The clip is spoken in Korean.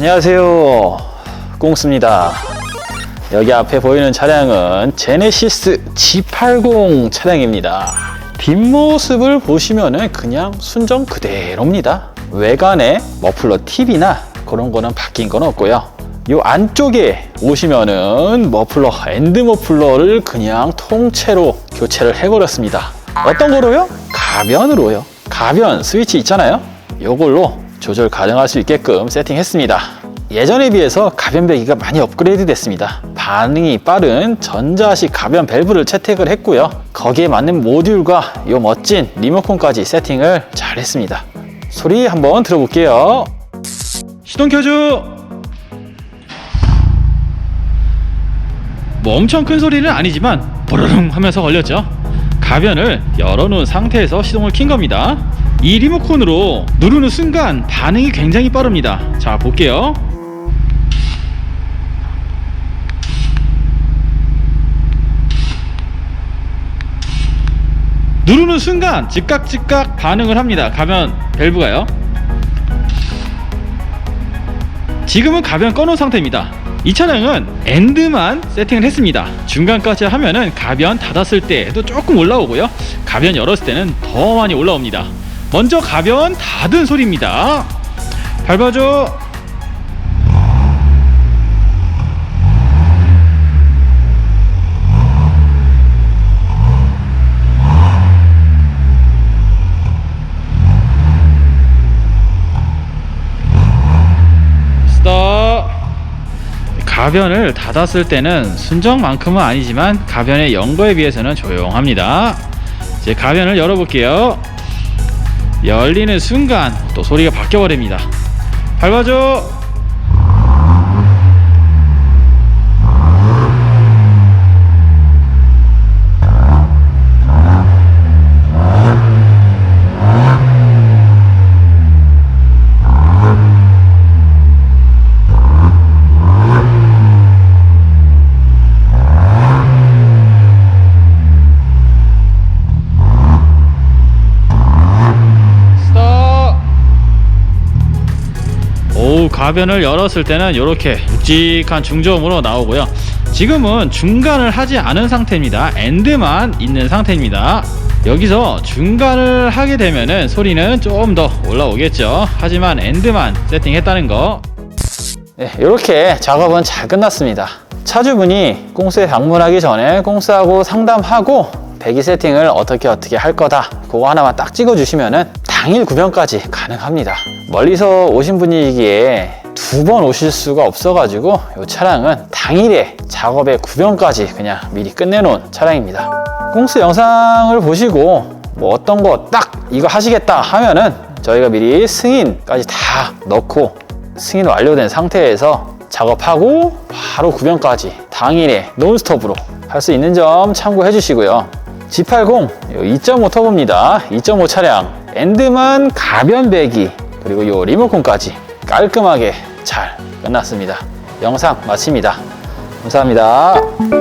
안녕하세요. 꽁스입니다. 여기 앞에 보이는 차량은 제네시스 G80 차량입니다. 뒷모습을 보시면은 그냥 순정 그대로입니다. 외관에 머플러 팁이나 그런 거는 바뀐 건 없고요. 이 안쪽에 오시면은 머플러, 엔드 머플러를 그냥 통째로 교체를 해버렸습니다. 어떤 거로요? 가변으로요. 가변 스위치 있잖아요. 요걸로 조절 가능할 수 있게끔 세팅했습니다. 예전에 비해서 가변 배기가 많이 업그레이드 됐습니다. 반응이 빠른 전자식 가변 밸브를 채택을 했고요. 거기에 맞는 모듈과 이 멋진 리모컨까지 세팅을 잘 했습니다. 소리 한번 들어볼게요. 시동 켜줘! 뭐 엄청 큰 소리는 아니지만 보르릉 하면서 걸렸죠. 가변을 열어놓은 상태에서 시동을 킨 겁니다. 이 리모컨으로 누르는 순간 반응이 굉장히 빠릅니다. 자, 볼게요. 누르는 순간 즉각 즉각 반응을 합니다. 가변 밸브가요. 지금은 가변 꺼놓은 상태입니다. 이 차량은 엔드만 세팅을 했습니다. 중간까지 하면은 가변 닫았을 때도 조금 올라오고요. 가변 열었을 때는 더 많이 올라옵니다. 먼저 가변 닫은 소리입니다. 밟아줘. 스톱. 가변을 닫았을 때는 순정만큼은 아니지만 가변의 연거에 비해서는 조용합니다. 이제 가변을 열어볼게요. 열리는 순간 또 소리가 바뀌어 버립니다. 밟아줘. 스톱. 오 가변을 열었을 때는 이렇게 묵직한 중저음으로 나오고요. 지금은 중간을 하지 않은 상태입니다. 엔드만 있는 상태입니다. 여기서 중간을 하게 되면은 소리는 좀 더 올라오겠죠. 하지만 엔드만 세팅했다는 거. 네, 이렇게 작업은 잘 끝났습니다. 차주분이 꽁스에 방문하기 전에 꽁스하고 상담하고 배기 세팅을 어떻게 어떻게 할 거다. 그거 하나만 딱 찍어주시면은 당일 구변까지 가능합니다. 멀리서 오신 분이기에 두 번 오실 수가 없어가지고 이 차량은 당일에 작업의 구변까지 그냥 미리 끝내놓은 차량입니다. 꽁스 영상을 보시고 뭐 어떤 거 딱 이거 하시겠다 하면은 저희가 미리 승인까지 다 넣고 승인 완료된 상태에서 작업하고 바로 구변까지 당일에 논스톱으로 할 수 있는 점 참고해 주시고요. G80 2.5 터보입니다. 2.5 차량 엔드만 가변 배기 그리고 요 리모컨까지 깔끔하게 잘 끝났습니다. 영상 마칩니다. 감사합니다.